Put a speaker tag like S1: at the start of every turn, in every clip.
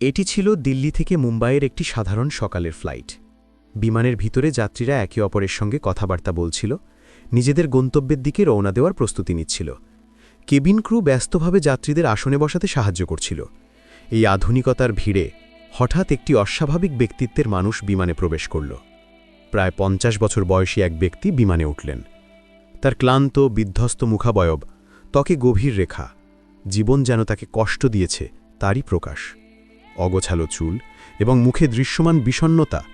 S1: এটি ছিল দিল্লি থেকে মুম্বাইয়ের একটি সাধারণ সকালের ফ্লাইট। বিমানের ভিতরে যাত্রীরা একে অপরের সঙ্গে কথাবার্তা বলছিল, নিজেদের গন্তব্যের দিকে রওনা দেওয়ার প্রস্তুতি নিচ্ছিল। কেবিন ক্রু ব্যস্তভাবে যাত্রীদের আসনে বসাতে সাহায্য করছিল। এই আধুনিকতার ভিড়ে হঠাৎ একটি অস্বাভাবিক ব্যক্তিত্বের মানুষ বিমানে প্রবেশ করল। প্রায় পঞ্চাশ বছর বয়সী এক ব্যক্তি বিমানে উঠলেন। তার ক্লান্ত, বিধ্বস্ত মুখাবয়ব ত্বকে গভীর রেখা। জীবন যেন তাকে কষ্ট দিয়েছে, তারই প্রকাশ। অগোছালো চুল এবং মুখে দৃশ্যমান বিষণ্নতা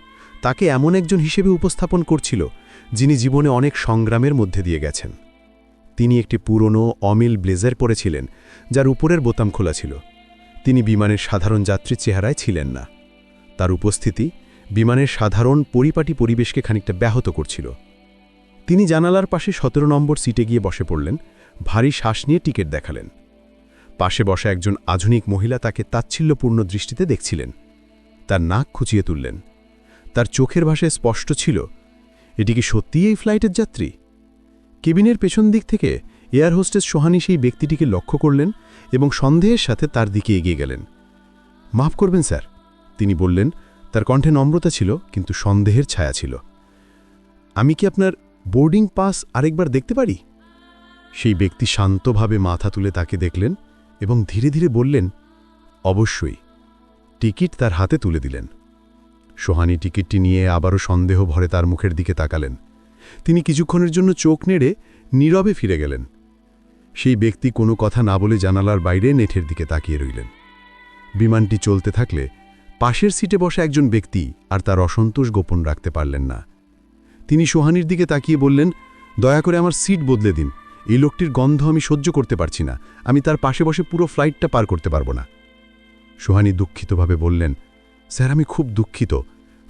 S1: তাকে এমন একজন হিসেবে উপস্থাপন করছিল যিনি জীবনে অনেক সংগ্রামের মধ্যে দিয়ে গেছেন। তিনি একটি পুরনো, অমিল ব্লেজার পরেছিলেন, যার উপরের বোতাম খোলা ছিল। তিনি বিমানের সাধারণ যাত্রীর চেহারায় ছিলেন না। তার উপস্থিতি বিমানের সাধারণ পরিপাটি পরিবেশকে খানিকটা ব্যাহত করছিল। তিনি জানালার পাশে সতেরো নম্বর সিটে গিয়ে বসে পড়লেন, ভারী শ্বাস নিয়ে টিকিট দেখালেন। পাশে বসা একজন আধুনিক মহিলা তাকে তাচ্ছিল্যপূর্ণ দৃষ্টিতে দেখছিলেন। তার নাক খুঁচিয়ে তুললেন। তার চোখের ভাষায় স্পষ্ট ছিল, এটি কি সত্যিই এই ফ্লাইটের যাত্রী? কেবিনের পেছন দিক থেকে এয়ার হোস্টেস সোহানি সেই ব্যক্তিটিকে লক্ষ্য করলেন এবং সন্দেহের সাথে তার দিকে এগিয়ে গেলেন। মাফ করবেন, স্যার, তিনি বললেন, তার কণ্ঠে নম্রতা ছিল, কিন্তু সন্দেহের ছায়া ছিল। আমি কি আপনার বোর্ডিং পাস আরেকবার দেখতে পারি? সেই ব্যক্তি শান্তভাবে মাথা তুলে তাকে দেখলেন এবং ধীরে ধীরে বললেন, অবশ্যই। টিকিট তার হাতে তুলে দিলেন। সোহানি টিকিটটি নিয়ে আবারও সন্দেহ ভরে তার মুখের দিকে তাকালেন। তিনি কিছুক্ষণের জন্য চোখ নেড়ে নীরবে ফিরে গেলেন। সেই ব্যক্তি কোনো কথা না বলে জানালার বাইরে নেঠের দিকে তাকিয়ে রইলেন। বিমানটি চলতে থাকলে পাশের সিটে বসা একজন ব্যক্তি আর তার অসন্তোষ গোপন রাখতে পারলেন না। তিনি সোহানির দিকে তাকিয়ে বললেন, দয়া করে আমার সিট বদলে দিন। এই লোকটির গন্ধ আমি সহ্য করতে পারছি না। আমি তার পাশে বসে পুরো ফ্লাইটটা পার করতে পারব না। সোহানি দুঃখিতভাবে বললেন, স্যার, আমি খুব দুঃখিত।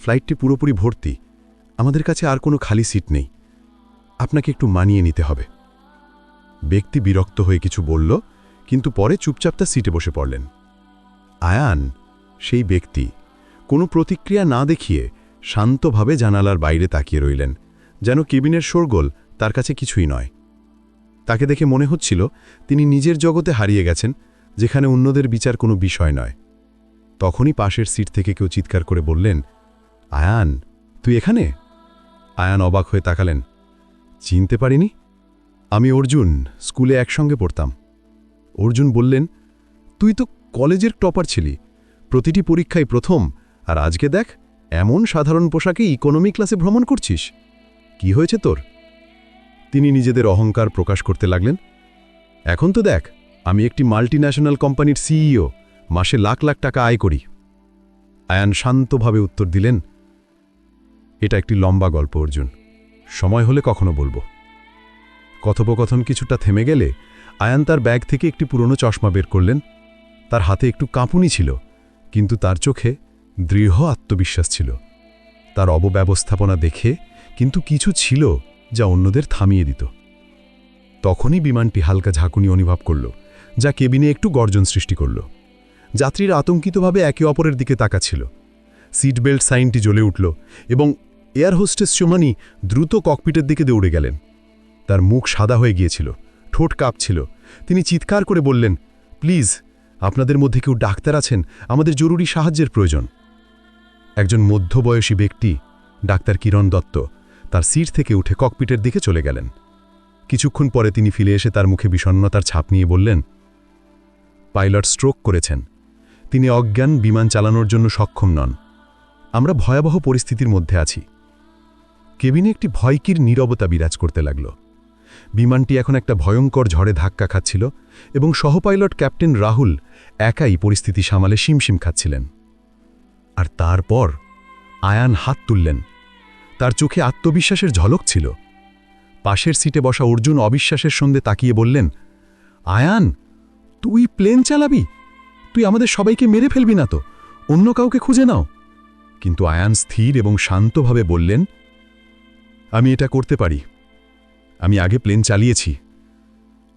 S1: ফ্লাইটটি পুরোপুরি ভর্তি। আমাদের কাছে আর কোনো খালি সিট নেই। আপনাকে একটু মানিয়ে নিতে হবে। ব্যক্তি বিরক্ত হয়ে কিছু বলল, কিন্তু পরে চুপচাপ তার সিটে বসে পড়লেন। আয়ান, সেই ব্যক্তি। কোনো প্রতিক্রিয়া না দেখিয়ে শান্তভাবে জানালার বাইরে তাকিয়ে রইলেন, যেন কেবিনের শোরগোল তার কাছে কিছুই নয়। তাকে দেখে মনে হচ্ছিল তিনি নিজের জগতে হারিয়ে গেছেন, যেখানে অন্যদের বিচার কোনো বিষয় নয়। তখনই পাশের সিট থেকে কেউ চিৎকার করে বললেন, আয়ান, তুই এখানে? আয়ান অবাক হয়ে তাকালেন, চিনতে পারিনি? আমি অর্জুন, স্কুলে একসঙ্গে পড়তাম। অর্জুন বললেন, তুই তো কলেজের টপার ছিলি, প্রতিটি পরীক্ষায় প্রথম, আর আজকে দেখ, এমন সাধারণ পোশাকে ইকোনমি ক্লাসে ভ্রমণ করছিস। কি হয়েছে তোর? তিনি নিজেদের অহংকার প্রকাশ করতে লাগলেন। এখন তো দেখ, আমি একটি মাল্টি ন্যাশনাল কোম্পানির সিইও, মাসে লাখ লাখ টাকা আয় করি। আয়ান শান্তভাবে উত্তর দিলেন, এটা একটি লম্বা গল্প, অর্জুন। সময় হলে কখনো বলব। কথোপকথন কিছুটা থেমে গেলে আয়ান তার ব্যাগ থেকে একটি পুরনো চশমা বের করলেন। তার হাতে একটু কাঁপুনি ছিল, কিন্তু তার চোখে দৃঢ় আত্মবিশ্বাস ছিল। তার অবব্যবস্থাপনা দেখে কিন্তু কিছু ছিল যা অন্যদের থামিয়ে দিত। তখনই বিমানটি হালকা ঝাঁকুনি অনুভব করল, যা কেবিনে একটু গর্জন সৃষ্টি করল। যাত্রীরা আতঙ্কিতভাবে একে অপরের দিকে তাকাচ্ছিল। সিট বেল্ট সাইনটি জ্বলে উঠল এবং এয়ার হোস্টেস সোমানি দ্রুত ককপিটের দিকে দৌড়ে গেলেন। তার মুখ সাদা হয়ে গিয়েছিল, ঠোঁট কাঁপছিল। তিনি চিৎকার করে বললেন, প্লিজ, আপনাদের মধ্যে কেউ ডাক্তার আছেন? আমাদের জরুরি সাহায্যের প্রয়োজন। একজন মধ্যবয়সী ব্যক্তি, ডাক্তার কিরণ দত্ত তার সিট থেকে উঠে ককপিটের দিকে চলে গেলেন। কিছুক্ষণ পরে তিনি ফিরে এসে তার মুখে বিষণ্নতার ছাপ নিয়ে বললেন, পাইলট স্ট্রোক করেছেন। তিনি অজ্ঞান, বিমান চালানোর জন্য সক্ষম নন। আমরা ভয়াবহ পরিস্থিতির মধ্যে আছি। কেবিনে একটি ভয়কির নীরবতা বিরাজ করতে লাগল। বিমানটি এখন একটা ভয়ঙ্কর ঝড়ে ধাক্কা খাচ্ছিল এবং সহপাইলট ক্যাপ্টেন রাহুল একাই পরিস্থিতি সামালে শিমশিম খাচ্ছিলেন। আর তারপর আয়ান হাত তুললেন। তার চোখে আত্মবিশ্বাসের ঝলক ছিল। পাশের সিটে বসা অর্জুন অবিশ্বাসের সঙ্গে তাকিয়ে বললেন, আয়ান, তুই প্লেন চালাবি? তুই আমাদের সবাইকে মেরে ফেলবি না তো, অন্য কাউকে খুঁজে নাও। কিন্তু আয়ান স্থির এবং শান্তভাবে বললেন, আমি এটা করতে পারি। আমি আগে প্লেন চালিয়েছি।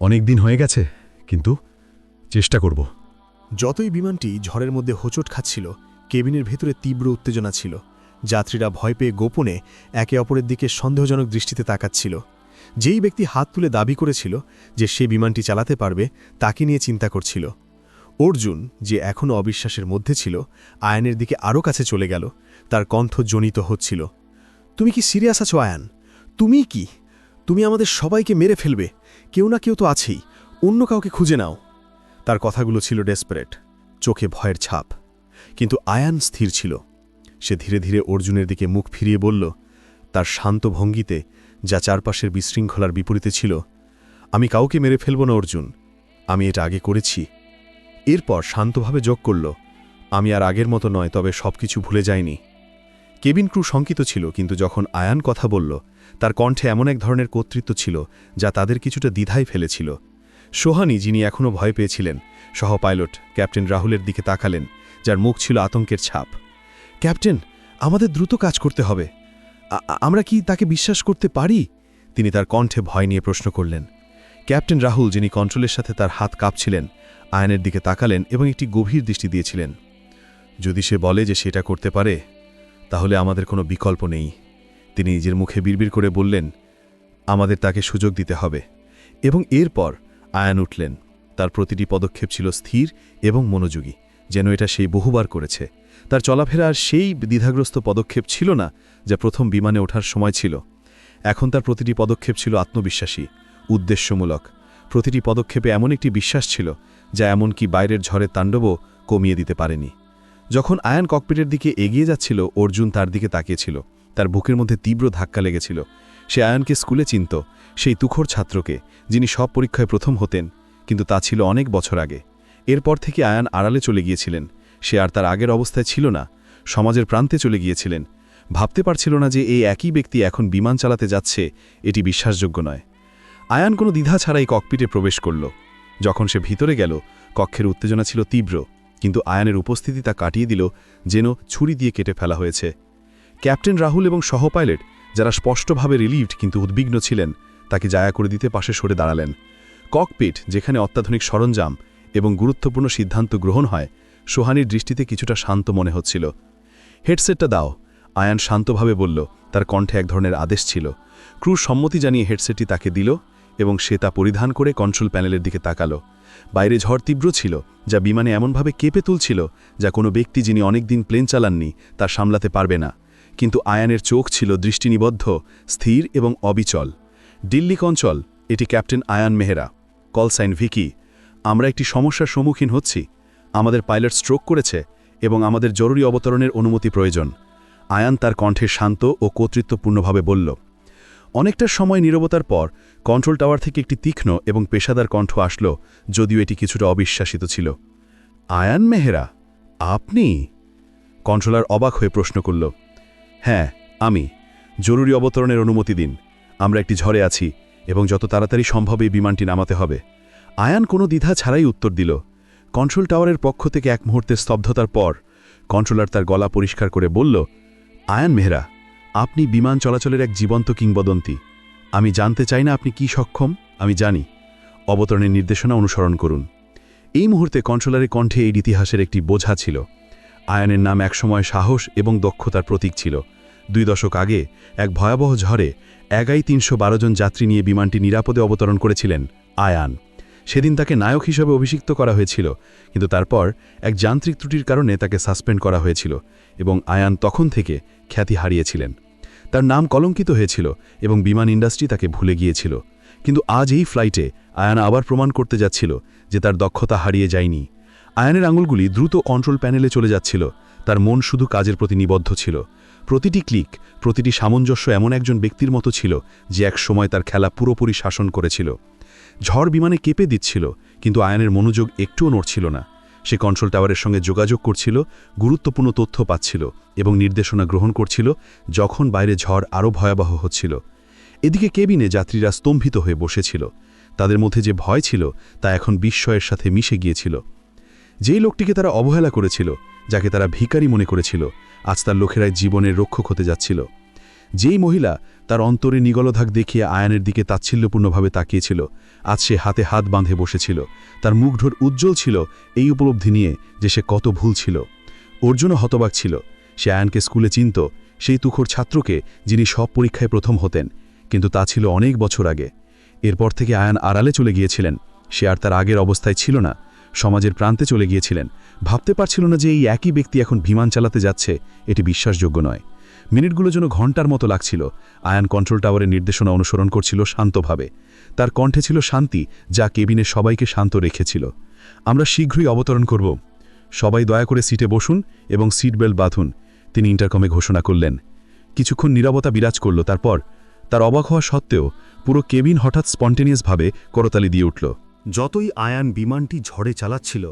S1: অনেক দিন হয়ে গেছে, কিন্তু চেষ্টা করব।
S2: যতই বিমানটি ঝড়ের মধ্যে হোঁচট খাচ্ছিল, কেবিনের ভেতরে তীব্র উত্তেজনা ছিল। যাত্রীরা ভয় পেয়ে গোপনে একে অপরের দিকে সন্দেহজনক দৃষ্টিতে তাকাচ্ছিল। যেই ব্যক্তি হাত তুলে দাবি করেছিল যে সে বিমানটি চালাতে পারবে, তাকে নিয়ে চিন্তা করছিল। অর্জুন, যে এখনও অবিশ্বাসের মধ্যে ছিল, আয়ানের দিকে আরও কাছে চলে গেল। তার কণ্ঠ জনিত হচ্ছিল। তুমি কি সিরিয়াস আছো, আয়ান? তুমি কি? তুমি আমাদের সবাইকে মেরে ফেলবে। কেউ না কেউ তো আছেই। অন্য কাউকে খুঁজে নাও। তার কথাগুলো ছিল ডেসপারেট, চোখে ভয়ের ছাপ। কিন্তু আয়ান স্থির ছিল। সে ধীরে ধীরে অর্জুনের দিকে মুখ ফিরিয়ে বলল, তার শান্ত ভঙ্গিতে, যা চারপাশের বিশৃঙ্খলার বিপরীতে ছিল, আমি কাউকে মেরে ফেলব না, অর্জুন। আমি এটা আগে করেছি। এরপর শান্তভাবে যোগ করল, আমি আর আগের মতো নয়, তবে সবকিছু ভুলে যাইনি। কেবিন ক্রু শঙ্কিত ছিল, কিন্তু যখন আয়ান কথা বলল, তার কণ্ঠে এমন এক ধরনের কর্তৃত্ব ছিল, যা তাদের কিছুটা দ্বিধায় ফেলেছিল। সোহানি, যিনি এখনও ভয় পেয়েছিলেন সহ পাইলট ক্যাপ্টেন রাহুলের দিকে তাকালেন, যার মুখ ছিল আতঙ্কের ছাপ। ক্যাপ্টেন, আমাদের দ্রুত কাজ করতে হবে। আমরা কি তাকে বিশ্বাস করতে পারি? তিনি তার কণ্ঠে ভয় নিয়ে প্রশ্ন করলেন। ক্যাপ্টেন রাহুল, যিনি কন্ট্রোলের সাথে তার হাত কাঁপছিলেন, আয়নের দিকে তাকালেন এবং একটি গভীর দৃষ্টি দিয়েছিলেন। যদি সে বলে যে সেটা করতে পারে, তাহলে আমাদের কোনো বিকল্প নেই। তিনি নিজের মুখে বিড়বিড় করে বললেন, আমাদের তাকে সুযোগ দিতে হবে। এবং এরপর আয়ান উঠলেন। তার প্রতিটি পদক্ষেপ ছিল স্থির এবং মনোযোগী, যেন এটা সেই বহুবার করেছে। তার চলাফেরা আর সেই দ্বিধাগ্রস্ত পদক্ষেপ ছিল না যা প্রথম বিমানে ওঠার সময় ছিল। এখন তার প্রতিটি পদক্ষেপ ছিল আত্মবিশ্বাসী, উদ্দেশ্যমূলক। প্রতিটি পদক্ষেপে এমন একটি বিশ্বাস ছিল যা এমনকি বাইরের ঝড়ের তাণ্ডবও কমিয়ে দিতে পারেনি। যখন আয়ান ককপিটের দিকে এগিয়ে যাচ্ছিল, অর্জুন তার দিকে তাকিয়েছিল। তার বুকের মধ্যে তীব্র ধাক্কা লেগেছিল। সে আয়ানকে স্কুলে চিনত, সেই তুখোর ছাত্রকে, যিনি সব পরীক্ষায় প্রথম হতেন, কিন্তু তা ছিল অনেক বছর আগে। এরপর থেকে আয়ান আড়ালে চলে গিয়েছিলেন। সে আর তার আগের অবস্থায় ছিল না, সমাজের প্রান্তে চলে গিয়েছিলেন। ভাবতে পারছিল না যে এই একই ব্যক্তি এখন বিমান চালাতে যাচ্ছে, এটি বিশ্বাসযোগ্য নয়। আয়ান কোনো দ্বিধা ছাড়াই ককপিটে প্রবেশ করল। যখন সে ভিতরে গেল, কক্ষের উত্তেজনা ছিল তীব্র, কিন্তু আয়ানের উপস্থিতি তা কাটিয়ে দিল যেন ছুরি দিয়ে কেটে ফেলা হয়েছে। ক্যাপ্টেন রাহুল এবং সহ পাইলট যারা স্পষ্টভাবে রিলিভড কিন্তু উদ্বিগ্ন ছিলেন, তাকে জায়া করে দিতে পাশে সরে দাঁড়ালেন। ককপিট, যেখানে অত্যাধুনিক সরঞ্জাম এবং গুরুত্বপূর্ণ সিদ্ধান্ত গ্রহণ হয় সোহানির দৃষ্টিতে কিছুটা শান্ত মনে হচ্ছিল। হেডসেটটা দাও, আয়ান শান্তভাবে বলল। তার কণ্ঠে এক ধরনের আদেশ ছিল। ক্রু সম্মতি জানিয়ে হেডসেটটি তাকে দিল এবং সে তা পরিধান করে কন্ট্রোল প্যানেলের দিকে তাকালো। বাইরে ঝড় তীব্র ছিল, যা বিমানে এমনভাবে কেঁপে তুলছিল যা কোনো ব্যক্তি যিনি অনেকদিন প্লেন চালাননি তা সামলাতে পারবে না। কিন্তু আয়ানের চোখ ছিল দৃষ্টিনিবদ্ধ, স্থির এবং অবিচল। দিল্লি অঞ্চল এটি captain Ayan Mehra. Call sign, Vicky, আমরা একটি সমস্যার সম্মুখীন হচ্ছি। আমাদের পাইলট স্ট্রোক করেছে এবং আমাদের জরুরি অবতরণের অনুমতি প্রয়োজন। আয়ান তার কণ্ঠে শান্ত ও কর্তৃত্বপূর্ণভাবে বলল, অনেকটা সময় নীরবতার পর কন্ট্রোল টাওয়ার থেকে একটি তীক্ষ্ণ এবং পেশাদার কণ্ঠ আসল, যদিও এটি কিছুটা অবিশ্বাসিত ছিল। আয়ান মেহরা, আপনি? কন্ট্রোলার অবাক হয়ে প্রশ্ন করল হ্যাঁ আমি। জরুরি অবতরণের অনুমতি দিন। আমরা একটি ঝড়ে আছি এবং যত তাড়াতাড়ি সম্ভব এই বিমানটি নামাতে হবে। আয়ান কোনো দ্বিধা ছাড়াই উত্তর দিল কন্ট্রোল টাওয়ারের পক্ষ থেকে এক মুহূর্তে স্তব্ধতার পর কন্ট্রোলার তার গলা পরিষ্কার করে বলল, আয়ান মেহরা, আপনি বিমান চলাচলের এক জীবন্ত কিংবদন্তি। আমি জানতে চাই না আপনি কি সক্ষম। আমি জানি। অবতরণের নির্দেশনা অনুসরণ করুন। এই মুহূর্তে কন্ট্রোলারের কণ্ঠে এই ইতিহাসের একটি বোঝা ছিল। আয়ানের নাম একসময় সাহস এবং দক্ষতার প্রতীক ছিল। দুই দশক আগে এক ভয়াবহ ঝড়ে এগাই তিনশো জন যাত্রী নিয়ে বিমানটি নিরাপদে অবতরণ করেছিলেন আয়ান। সেদিন তাকে নায়ক হিসেবে অভিষিক্ত করা হয়েছিল, কিন্তু তারপর এক যান্ত্রিক ত্রুটির কারণে তাকে সাসপেন্ড করা হয়েছিল এবং আয়ান তখন থেকে খ্যাতি হারিয়েছিলেন। তার নাম কলঙ্কিত হয়েছিল এবং বিমান ইন্ডাস্ট্রি তাকে ভুলে গিয়েছিল। কিন্তু আজ এই ফ্লাইটে আয়ান আবার প্রমাণ করতে যাচ্ছিল যে তার দক্ষতা হারিয়ে যায়নি। আয়ানের আঙুলগুলি দ্রুত কন্ট্রোল প্যানেলে চলে যাচ্ছিল, তার মন শুধু কাজের প্রতি নিবদ্ধ ছিল। প্রতিটি ক্লিক, প্রতিটি সামঞ্জস্য এমন একজন ব্যক্তির মতো ছিল যে এক সময় তার খেলা পুরোপুরি শাসন করেছিল। ঝড় বিমানে কেঁপে দিচ্ছিল, কিন্তু আয়ানের মনোযোগ একটুও নড়ছিল না। সে কন্ট্রোল টাওয়ারের সঙ্গে যোগাযোগ করছিল, গুরুত্বপূর্ণ তথ্য পাচ্ছিল এবং নির্দেশনা গ্রহণ করছিল যখন বাইরে ঝড় আরও ভয়াবহ হচ্ছিল। এদিকে কেবিনে যাত্রীরা স্তম্ভিত হয়ে বসেছিল। তাদের মধ্যে যে ভয় ছিল তা এখন বিস্ময়ের সাথে মিশে গিয়েছিল। যেই লোকটিকে তারা অবহেলা করেছিল, যাকে তারা ভিকারি মনে করেছিল, আজ তার লোকেরাই জীবনের রক্ষক হতে যাচ্ছিল। যেই মহিলা তার অন্তরে নিগলধাক দেখিয়ে আয়ানের দিকে তাচ্ছিল্যপূর্ণভাবে তাকিয়েছিল, আজ সে হাতে হাত বাঁধে বসেছিল। তার মুখঢোর উজ্জ্বল ছিল এই উপলব্ধি নিয়ে যে সে কত ভুল ছিল। অর্জুনও হতবাক ছিল। সে আয়ানকে স্কুলে চিনত, সেই তুখোর ছাত্রকে যিনি সব পরীক্ষায় প্রথম হতেন, কিন্তু তা ছিল অনেক বছর আগে। এরপর থেকে আয়ান আড়ালে চলে গিয়েছিলেন। সে আর তার আগের অবস্থায় ছিল না।
S3: সমাজের প্রান্তে চলে গিয়েছিলেন। ভাবতে পারছিল না যে এই একই ব্যক্তি এখন বিমান চালাতে যাচ্ছে, এটি বিশ্বাসযোগ্য নয়। মিনিটগুলো যেন ঘণ্টার মতো লাগছিল। আয়ান কন্ট্রোল টাওয়ারের নির্দেশনা অনুসরণ করছিল শান্তভাবে। তার কণ্ঠে ছিল শান্তি, যা কেবিনে সবাইকে শান্ত রেখেছিল। আমরা শীঘ্রই অবতরণ করব। সবাই দয়া করে সিটে বসুন এবং সিট বেল্ট বাঁধুন, তিনি ইন্টারকমে ঘোষণা করলেন। কিছুক্ষণ নীরবতা বিরাজ করল, তারপর তার অবাক হওয়া সত্ত্বেও পুরো কেবিন হঠাৎ স্পন্টেনিয়াসভাবে করতালি দিয়ে উঠল।
S4: যতই আয়ান বিমানটি ঝড়ে চালাচ্ছিল,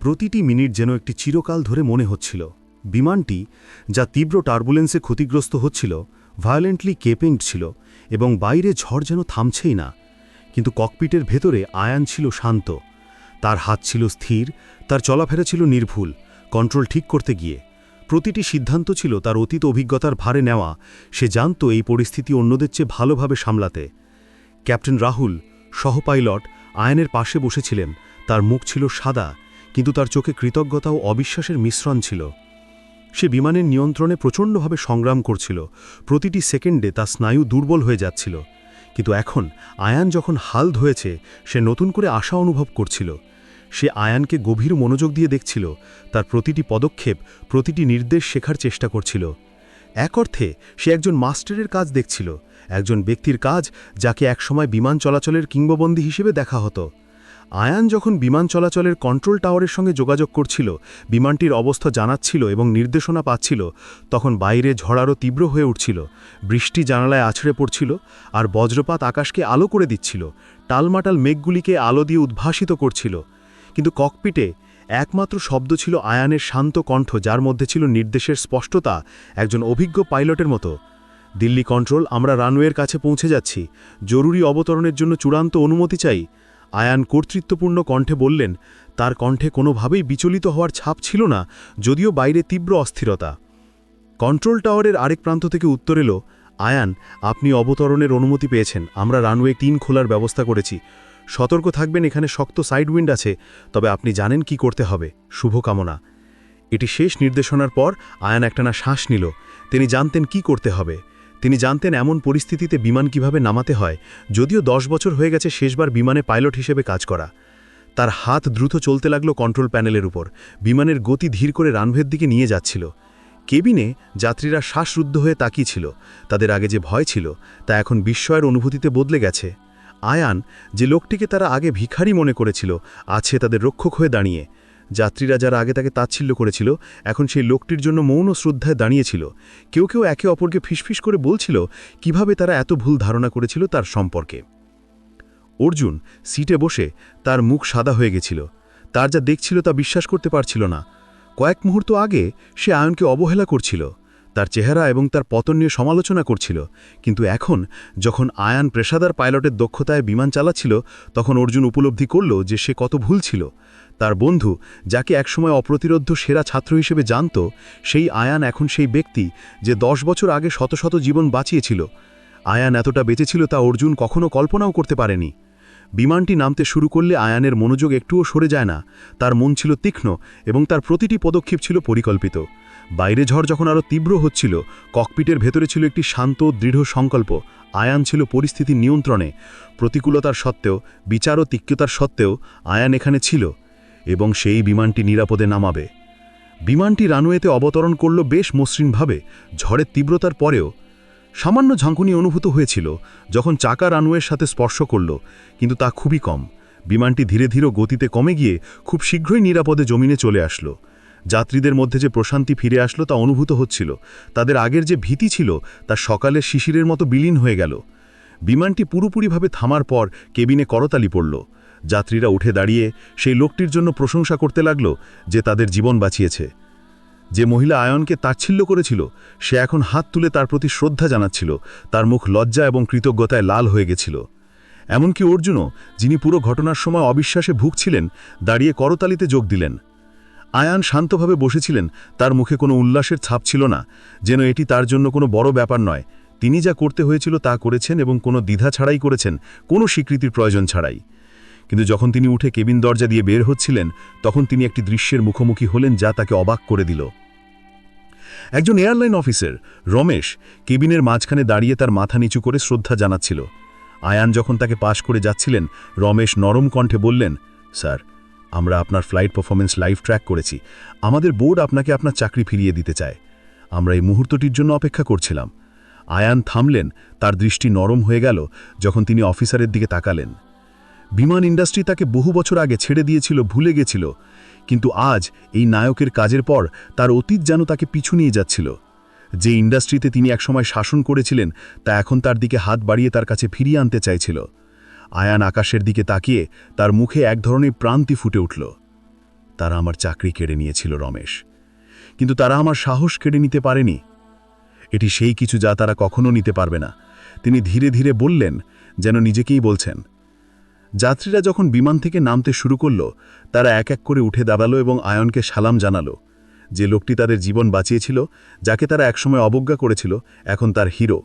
S4: প্রতিটি মিনিট যেন একটি চিরকাল ধরে মনে হচ্ছিল। বিমানটি, যা তীব্র টার্বুলেন্সে ক্ষতিগ্রস্ত হচ্ছিল, ভায়োলেন্টলি কেপেন্ড ছিল এবং বাইরে ঝড় যেন থামছেই না। কিন্তু ককপিটের ভেতরে আয়ান ছিল শান্ত। তার হাত ছিল স্থির, তার চলাফেরা ছিল নির্ভুল, কন্ট্রোল ঠিক করতে গিয়ে। প্রতিটি সিদ্ধান্ত ছিল তার অতীত অভিজ্ঞতার ভারে নেওয়া। সে জানত এই পরিস্থিতি অন্যদের চেয়ে ভালোভাবে সামলাতে। ক্যাপ্টেন রাহুল, সহপাইলট, আয়নের পাশে বসেছিলেন। তার মুখ ছিল সাদা, কিন্তু তার চোখে কৃতজ্ঞতা ও অবিশ্বাসের মিশ্রণ ছিল। সে বিমানের নিয়ন্ত্রণে প্রচণ্ডভাবে সংগ্রাম করছিল। প্রতিটি সেকেন্ডে তার স্নায়ু দুর্বল হয়ে যাচ্ছিল। কিন্তু এখন আয়ান যখন হাল ধয়েছে সে নতুন করে আশা অনুভব করছিল। সে আয়ানকে গভীর মনোযোগ দিয়ে দেখছিল। তার প্রতিটি পদক্ষেপ, প্রতিটি নির্দেশ শেখার চেষ্টা করছিল। এক অর্থে, সে একজন মাস্টারের কাজ দেখছিল। একজন ব্যক্তির কাজ যাকে একসময় বিমান চলাচলের কিংববন্দী হিসেবে দেখা হতো। আয়ান যখন বিমান চলাচলের কন্ট্রোল টাওয়ারের সঙ্গে যোগাযোগ করছিল, বিমানটির অবস্থা জানাচ্ছিল এবং নির্দেশনা পাচ্ছিল, তখন বাইরে ঝড়ারও তীব্র হয়ে উঠছিল। বৃষ্টি জানালায় আছড়ে পড়ছিল আর বজ্রপাত আকাশকে আলো করে দিচ্ছিল। টালমাটাল মেঘগুলিকে আলো দিয়ে উদ্ভাসিত করছিল। কিন্তু ককপিটে একমাত্র শব্দ ছিল আয়ানের শান্ত কণ্ঠ, যার মধ্যে ছিল নির্দেশের স্পষ্টতা, একজন অভিজ্ঞ পাইলটের মতো। দিল্লি কন্ট্রোল, আমরা রানওয়ের কাছে পৌঁছে যাচ্ছি। জরুরি অবতরণের জন্য চূড়ান্ত অনুমতি চাই। আয়ান কর্তৃত্বপূর্ণ কণ্ঠে বললেন, তার কণ্ঠে কোনোভাবেই বিচলিত হওয়ার ছাপ ছিল না, যদিও বাইরে তীব্র অস্থিরতা। কন্ট্রোল টাওয়ারের আরেক প্রান্ত থেকে উত্তর এলো, আয়ান, আপনি অবতরণের অনুমতি পেয়েছেন, আমরা রানওয়ে তিন খোলার ব্যবস্থা করেছি। সতর্ক থাকবেন, এখানে শক্ত সাইড উইন্ড আছে, তবে আপনি জানেন কি করতে হবে। শুভকামনা। এটি শেষ নির্দেশনার পর আয়ান একটানা শ্বাস নিল। তিনি জানতেন কি করতে হবে। তিনি জানতেন এমন পরিস্থিতিতে বিমান কীভাবে নামাতে হয়, যদিও দশ বছর হয়ে গেছে শেষবার বিমানে পাইলট হিসেবে কাজ করা। তার হাত দ্রুত চলতে লাগল কন্ট্রোল প্যানেলের উপর, বিমানের গতি ধীর করে রানভের দিকে নিয়ে যাচ্ছিল। কেবিনে যাত্রীরা শ্বাসরুদ্ধ হয়ে তাকিয়েছিল তাদের আগে যে ভয় ছিল, তা এখন বিস্ময়ের অনুভূতিতে বদলে গেছে। আয়ান, যে লোকটিকে তারা আগে ভিখারি মনে করেছিল আছে তাদের রক্ষক হয়ে দাঁড়িয়ে যাত্রীরা যারা আগে তাকে তাচ্ছিল্য করেছিল, এখন সেই লোকটির জন্য মৌন শ্রদ্ধায় দাঁড়িয়েছিল। কেউ কেউ একে অপরকে ফিসফিস করে বলছিল, কীভাবে তারা এত ভুল ধারণা করেছিল তার সম্পর্কে? অর্জুন সিটে বসে তার মুখ সাদা হয়ে গেছিল। তার যা দেখছিল তা বিশ্বাস করতে পারছিল না। কয়েক মুহূর্ত আগে সে আয়নকে অবহেলা করছিল। তার চেহারা এবং তার পতন নিয়ে সমালোচনা করছিল। কিন্তু এখন যখন আয়ান পেশাদার পাইলটের দক্ষতায় বিমান চালাচ্ছিল, তখন অর্জুন উপলব্ধি করল যে সে কত ভুল ছিল। তার বন্ধু, যাকে একসময় অপ্রতিরোধ সেরা ছাত্র হিসেবে জানত, সেই আয়ান এখন সেই ব্যক্তি যে দশ বছর আগে শত শত জীবন বাঁচিয়েছিল। আয়ান এতটা বেঁচেছিল তা অর্জুন কখনো কল্পনাও করতে পারেনি। বিমানটি নামতে শুরু করলে আয়ানের মনোযোগ একটুও সরে যায় না। তার মন ছিল তীক্ষ্ণ এবং তার প্রতিটি পদক্ষেপ ছিল পরিকল্পিত। বাইরে ঝড় যখন আরও তীব্র হচ্ছিল, ককপিটের ভেতরে ছিল একটি শান্ত, দৃঢ় সংকল্প। আয়ান ছিল পরিস্থিতি নিয়ন্ত্রণে। প্রতিকূলতার সত্ত্বেও, বিচার ও তিক্ততার সত্ত্বেও, আয়ান এখানে ছিল। এবং সেই বিমানটি নিরাপদে নামাবে। বিমানটি রানওয়েতে অবতরণ করল বেশ মসৃণভাবে, ঝড়ের তীব্রতার পরেও। সামান্য ঝাঁকুনি অনুভূত হয়েছিল যখন চাকা রানওয়ের সাথে স্পর্শ করল, কিন্তু তা খুবই কম। বিমানটি ধীরে ধীরে গতিতে কমে গিয়ে খুব শীঘ্রই নিরাপদে জমিনে চলে আসলো। যাত্রীদের মধ্যে যে প্রশান্তি ফিরে আসলো তা অনুভূত হচ্ছিল। তাদের আগের যে ভীতি ছিল তা সকালের শিশিরের মতো বিলীন হয়ে গেল। বিমানটি পুরোপুরিভাবে থামার পর কেবিনে করতালি পড়ল। যাত্রীরা উঠে দাঁড়িয়ে সেই লোকটির জন্য প্রশংসা করতে লাগল যে তাদের জীবন বাঁচিয়েছে। যে মহিলা আয়নকে তাচ্ছিল্য করেছিল, সে এখন হাত তুলে তার প্রতি শ্রদ্ধা জানাচ্ছিল, তার মুখ লজ্জা এবং কৃতজ্ঞতায় লাল হয়ে গেছিল। এমনকি অর্জুনও, যিনি পুরো ঘটনার সময় অবিশ্বাসে ভুগছিলেন, দাঁড়িয়ে করতালিতে যোগ দিলেন। আয়ান শান্তভাবে বসেছিলেন, তার মুখে কোনো উল্লাসের ছাপ ছিল না, যেন এটি তার জন্য কোনো বড় ব্যাপার নয়। তিনি যা করতে হয়েছিল তা করেছেন এবং কোনো দ্বিধা ছাড়াই করেছেন, কোনো স্বীকৃতির প্রয়োজন ছাড়াই। কিন্তু যখন তিনি উঠে কেবিন দরজা দিয়ে বের হচ্ছিলেন, তখন তিনি একটি দৃশ্যের মুখোমুখি হলেন যা তাকে অবাক করে দিল। একজন এয়ারলাইন অফিসার, রমেশ, কেবিনের মাঝখানে দাঁড়িয়ে তার মাথা নিচু করে শ্রদ্ধা জানাচ্ছিল। আয়ান যখন তাকে পাশ করে যাচ্ছিলেন, রমেশ নরম কণ্ঠে বললেন, স্যার,
S3: আমরা আপনার ফ্লাইট পারফরমেন্স লাইভ ট্র্যাক করেছি। আমাদের বোর্ড আপনাকে আপনার চাকরি ফিরিয়ে দিতে চায়। আমরা এই মুহূর্তটির জন্য অপেক্ষা করছিলাম। আয়ান থামলেন, তার দৃষ্টি নরম হয়ে গেল যখন তিনি অফিসারের দিকে তাকালেন। বিমান ইন্ডাস্ট্রি তাকে বহু বছর আগে ছেড়ে দিয়েছিল, ভুলে গেছিল। কিন্তু আজ এই নায়কের কাজের পর তার অতীত যেন তাকে পিছু নিয়ে যাচ্ছিল। যে ইন্ডাস্ট্রিতে তিনি একসময় শাসন করেছিলেন, তা এখন তার দিকে হাত বাড়িয়ে তার কাছে ফিরিয়ে আনতে চাইছিল। আয়ান আকাশের দিকে তাকিয়ে তার মুখে এক ধরনের প্রান্তি ফুটে উঠল। তারা আমার চাকরি কেড়ে নিয়েছিল, রমেশ। কিন্তু তারা আমার সাহস কেড়ে নিতে পারেনি। এটি সেই কিছু যা তারা কখনো নিতে পারবে না। তিনি ধীরে ধীরে বললেন, যেন নিজেকেই বলছেন যাত্রীরা যখন বিমান থেকে নামতে শুরু করল, তারা এক এক করে উঠে দাঁড়াল এবং আয়নকে সালাম জানালো। যে লোকটি তাদের জীবন বাঁচিয়েছিল, যাকে তারা একসময় অবজ্ঞা করেছিল, এখন তার হিরো।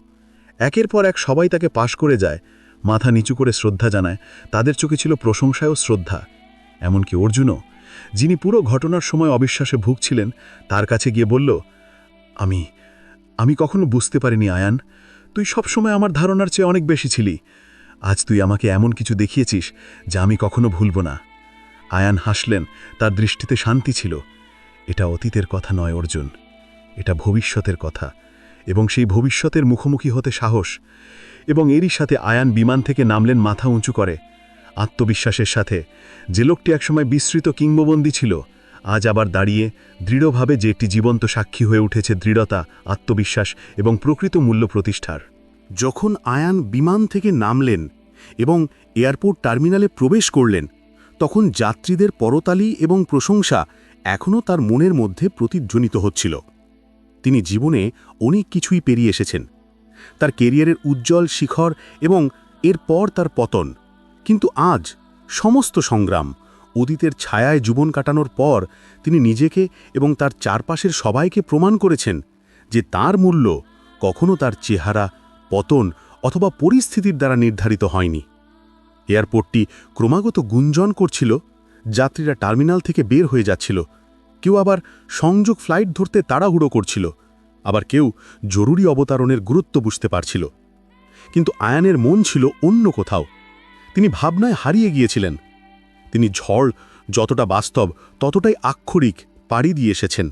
S3: একের পর এক সবাই তাকে পাশ করে যায়, মাথা নিচু করে শ্রদ্ধা জানায়। তাদের চোখে ছিল প্রশংসায় ও শ্রদ্ধা। এমনকি অর্জুনও, যিনি পুরো ঘটনার সময় অবিশ্বাসে ভুগছিলেন, তার কাছে গিয়ে বলল, আমি আমি কখনো বুঝতে পারিনি, আয়ান। তুই সবসময় আমার ধারণার চেয়ে অনেক বেশি ছিলি। আজ তুই আমাকে এমন কিছু দেখিয়েছিস যা আমি কখনো ভুলব না। আয়ান হাসলেন, তার দৃষ্টিতে শান্তি ছিল। এটা অতীতের কথা নয়, অর্জুন। এটা ভবিষ্যতের কথা। এবং সেই ভবিষ্যতের মুখোমুখি হতে সাহস। এবং এরই সাথে আয়ান বিমান থেকে নামলেন মাথা উঁচু করে। আত্মবিশ্বাসের সাথে। যে লোকটি একসময় বিস্তৃত কিংববন্দী ছিল, আজ আবার দাঁড়িয়ে দৃঢ়ভাবে যে একটি জীবন্ত সাক্ষী হয়ে উঠেছে দৃঢ়তা, আত্মবিশ্বাস এবং প্রকৃত মূল্য প্রতিষ্ঠার।
S4: যখন আয়ান বিমান থেকে নামলেন এবং এয়ারপোর্ট টার্মিনালে প্রবেশ করলেন, তখন যাত্রীদের পরতালি এবং প্রশংসা এখনও তার মনের মধ্যে প্রতিধ্বনিত হচ্ছিল। তিনি জীবনে অনেক কিছুই পেরিয়ে এসেছেন। তার কেরিয়ারের উজ্জ্বল শিখর এবং এরপর তার পতন। কিন্তু আজ সমস্ত সংগ্রাম, অতীতের ছায়ায় জীবন কাটানোর পর তিনি নিজেকে এবং তার চারপাশের সবাইকে প্রমাণ করেছেন যে তার মূল্য কখনো তার চেহারা পতন অথবা পরিস্থিতির দ্বারা নির্ধারিত হয়নি। এয়ারপোর্টটি ক্রমাগত গুঞ্জন করছিল, যাত্রীরা টার্মিনাল থেকে বের হয়ে যাচ্ছিল, কেউ আবার সংযোগ ফ্লাইট ধরতে তাড়াহুড়ো করছিল, আবার কেউ জরুরি অবতারণের গুরুত্ব বুঝতে পারছিল। কিন্তু আয়ানের মন ছিল অন্য কোথাও। তিনি ভাবনায় হারিয়ে গিয়েছিলেন। তিনি ঝড় যতটা বাস্তব, ততটাই আক্ষরিক পাড়ি দিয়ে এসেছেন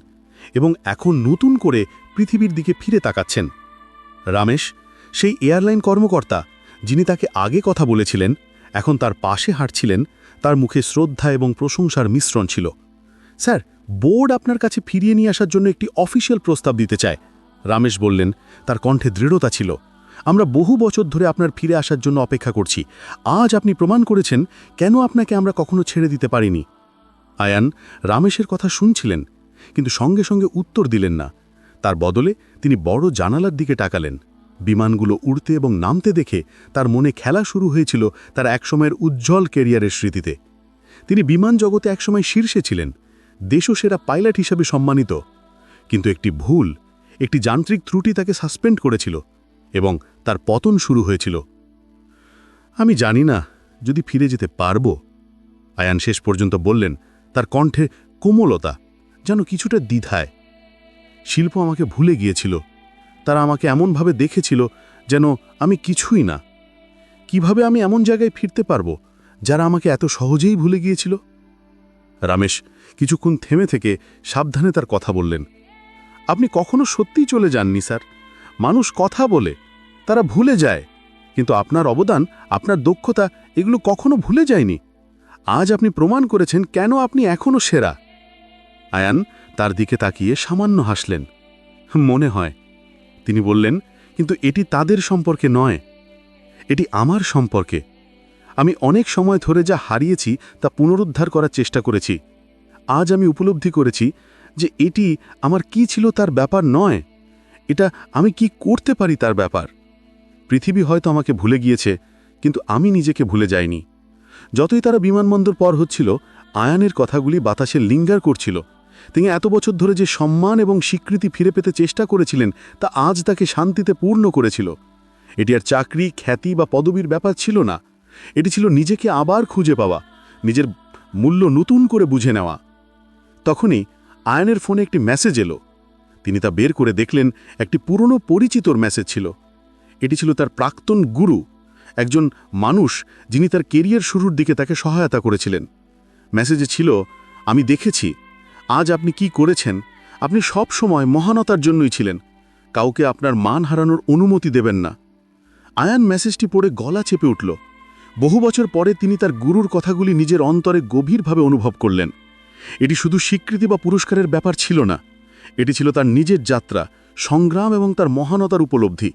S4: এবং এখন নতুন করে পৃথিবীর দিকে ফিরে তাকাচ্ছেন। রামেশ সেই এয়ারলাইন কর্মকর্তা, যিনি তাকে আগে কথা বলেছিলেন, এখন তার পাশে হাঁটছিলেন, তার মুখে শ্রদ্ধা এবং প্রশংসার মিশ্রণ ছিল। স্যার, বোর্ড আপনার কাছে ফিরিয়ে নিয়ে আসার জন্য একটি অফিসিয়াল প্রস্তাব দিতে চায়। রামেশ বললেন, তার কণ্ঠে দৃঢ়তা ছিল। আমরা বহু বছর ধরে আপনার ফিরে আসার জন্য অপেক্ষা করছি। আজ আপনি প্রমাণ করেছেন কেন আপনাকে আমরা কখনো ছেড়ে দিতে পারিনি। আয়ান, রামেশের কথা শুনছিলেন, কিন্তু সঙ্গে সঙ্গে উত্তর দিলেন না। তার বদলে তিনি বড় জানালার দিকে তাকালেন। বিমানগুলো উড়তে এবং নামতে দেখে তার মনে খেলা শুরু হয়েছিল তার একসময়ের উজ্জ্বল কেরিয়ারের স্মৃতিতে। তিনি বিমান জগতে একসময় শীর্ষে ছিলেন, দেশসেরা পাইলট হিসাবে সম্মানিত। কিন্তু একটি ভুল, একটি যান্ত্রিক ত্রুটি তাকে সাসপেন্ড করেছিল এবং তার পতন শুরু হয়েছিল। আমি জানি না যদি ফিরে যেতে পারব, আয়ান শেষ পর্যন্ত বললেন, তার কণ্ঠে কোমলতা যেন কিছুটা দ্বিধায়। শিল্প আমাকে ভুলে গিয়েছিল। তারা আমাকে এমনভাবে দেখেছিল যেন আমি কিছুই না। কীভাবে আমি এমন জায়গায় ফিরতে পারব যারা আমাকে এত সহজেই ভুলে গিয়েছিল? রামেশ কিছুক্ষণ থেমে থেকে সাবধানে তার কথা বললেন, আপনি কখনো সত্যিই চলে যাননি, স্যার। মানুষ কথা বলে, তারা ভুলে যায়, কিন্তু আপনার অবদান, আপনার দক্ষতা, এগুলো কখনো ভুলে যায়নি। আজ আপনি প্রমাণ করেছেন কেন আপনি এখনও সেরা। আয়ান তার দিকে তাকিয়ে সামান্য হাসলেন। মনে হয় তিনি বললেন, কিন্তু এটি তাদের সম্পর্কে নয়। এটি আমার সম্পর্কে। আমি অনেক সময় ধরে যা হারিয়েছি তা পুনরুদ্ধার করার চেষ্টা করেছি। আজ আমি উপলব্ধি করেছি যে এটি আমার কি ছিল তার ব্যাপার নয়। এটা আমি কি করতে পারি তার ব্যাপার। পৃথিবী হয়তো আমাকে ভুলে গিয়েছে, কিন্তু আমি নিজেকে ভুলে যাইনি। যতই তারা বিমানবন্দর পর হচ্ছিল, আয়ানের কথাগুলি বাতাসে লিঙ্গার করছিল। তিনি এত বছর ধরে যে সম্মান এবং স্বীকৃতি ফিরে পেতে চেষ্টা করেছিলেন, তা আজ তাকে শান্তিতে পূর্ণ করেছিল। এটি আর চাকরি, খ্যাতি বা পদবীর ব্যাপার ছিল না। এটি ছিল নিজেকে আবার খুঁজে পাওয়া, নিজের মূল্য নতুন করে বুঝে নেওয়া। তখনই আয়নের ফোনে একটি মেসেজ এলো। তিনি তা বের করে দেখলেন, একটি পুরনো পরিচিতর মেসেজ ছিল। এটি ছিল তার প্রাক্তন গুরু, একজন মানুষ যিনি তার কেরিয়ার শুরুর দিকে তাকে সহায়তা করেছিলেন। মেসেজে ছিল, আমি দেখেছি আজ আপনি কি করেছেন? আপনি সব সময় মহানতার জন্যই ছিলেন। কাউকে আপনার মান হারানোর অনুমতি দেবেন না। আয়ান মেসেজটি পড়ে গলা চেপে উঠল। বহু বছর পরে তিনি তার গুরুর কথাগুলি নিজের অন্তরে গভীরভাবে অনুভব করলেন। এটি শুধু স্বীকৃতি বা পুরস্কারের ব্যাপার ছিল না। এটি ছিল তার নিজের যাত্রা, সংগ্রাম এবং তার মহানতার উপলব্ধি।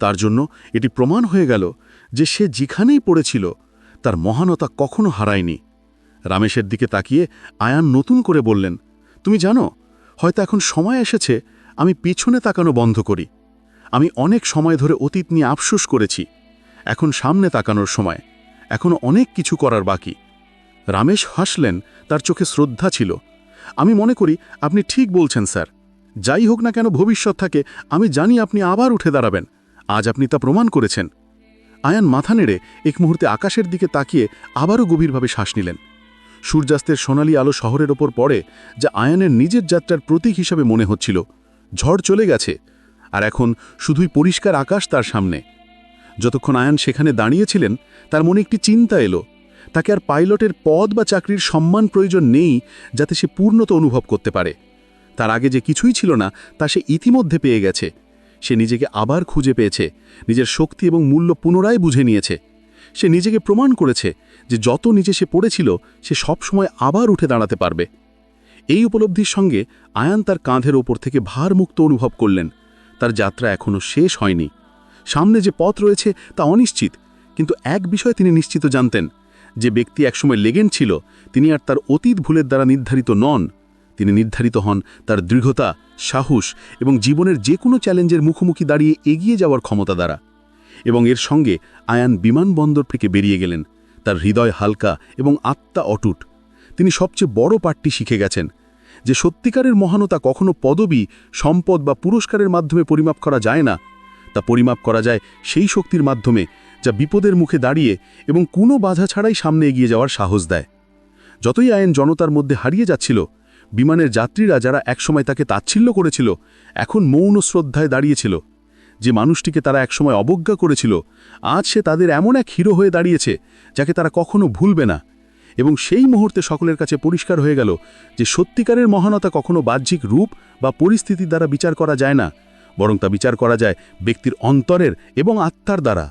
S4: তার জন্য এটি প্রমাণ হয়ে গেল যে সে যেখানেই পড়েছিল, তার মহানতা কখনো হারায়নি। রামেশের দিকে তাকিয়ে আয়ান নতুন করে বললেন তুমি জানো, হয়তো এখন সময় এসেছে আমি পিছনে তাকানো বন্ধ করি। আমি অনেক সময় ধরে অতীত নিয়ে আফসোস করেছি, এখন সামনে তাকানোর সময়, এখনও অনেক কিছু করার বাকি। রামেশ হাসলেন, তার চোখে শ্রদ্ধা ছিল। আমি মনে করি, আপনি ঠিক বলছেন, স্যার। যাই হোক না কেন ভবিষ্যৎ থাকে, আমি জানি আপনি আবার উঠে দাঁড়াবেন। আজ আপনি তা প্রমাণ করেছেন। আয়ান মাথা নেড়ে এক মুহূর্তে আকাশের দিকে তাকিয়ে আবারও গভীরভাবে শ্বাস নিলেন। সূর্যাস্তের সোনালি আলো শহরের ওপর পড়ে, যা আয়ানের নিজের যাত্রার প্রতীক হিসাবে মনে হচ্ছিল। ঝড় চলে গেছে, আর এখন শুধুই পরিষ্কার আকাশ তার সামনে। যতক্ষণ আয়ান সেখানে দাঁড়িয়েছিলেন, তার মনে একটি চিন্তা এলো। তাকে আর পাইলটের পদ বা চাকরির সম্মান প্রয়োজন নেই, যাতে সে পূর্ণত অনুভব করতে পারে। তার আগে যে কিছুই ছিল না, তা সে ইতিমধ্যে পেয়ে গেছে। সে নিজেকে আবার খুঁজে পেয়েছে, নিজের শক্তি এবং মূল্য পুনরায় বুঝে নিয়েছে। সে নিজেকে প্রমাণ করেছে যে যত নিচে সে পড়েছিল, সে সবসময় আবার উঠে দাঁড়াতে পারবে। এই উপলব্ধির সঙ্গে আয়ান তার কাঁধের ওপর থেকে ভারমুক্ত অনুভব করলেন। তার যাত্রা এখনও শেষ হয়নি। সামনে যে পথ রয়েছে তা অনিশ্চিত, কিন্তু এক বিষয় তিনি নিশ্চিত জানতেন, যে ব্যক্তি একসময় লেগেন্ড ছিল, তিনি আর তার অতীত ভুলের দ্বারা নির্ধারিত নন। তিনি নির্ধারিত হন তার দৃঢ়তা, সাহস এবং জীবনের যে কোনো চ্যালেঞ্জের মুখোমুখি দাঁড়িয়ে এগিয়ে যাওয়ার ক্ষমতা দ্বারা। এবং এর সঙ্গে আয়ান বিমানবন্দর থেকে বেরিয়ে গেলেন। তার হৃদয় হালকা এবং আত্মা অটুট। তিনি সবচেয়ে বড় পাঠটি শিখে গেছেন, যে সত্যিকারের মহানতা কখনো পদবি, সম্পদ বা পুরস্কারের মাধ্যমে পরিমাপ করা যায় না। তা পরিমাপ করা যায় সেই শক্তির মাধ্যমে, যা বিপদের মুখে দাঁড়িয়ে এবং কোনো বাধা ছাড়াই সামনে এগিয়ে যাওয়ার সাহস দেয়। যতই আইন জনতার মধ্যে হারিয়ে যাচ্ছিল, বিমানের যাত্রীরা যারা একসময় তাকে তাচ্ছিল্য করেছিল, এখন মৌন শ্রদ্ধায় দাঁড়িয়েছিল। যে মানুষটিকে তারা একসময় অবজ্ঞা করেছিল, আজ সে তাদের এমন এক হিরো হয়ে দাঁড়িয়েছে, যাকে তারা কখনো ভুলবে না। এবং সেই মুহূর্তে সকলের কাছে পরিষ্কার হয়ে গেল যে সত্যিকারের মহানতা কখনো বাহ্যিক রূপ বা পরিস্থিতির দ্বারা বিচার করা যায় না, বরং তা বিচার করা যায় ব্যক্তির অন্তরের এবং আত্মার দ্বারা।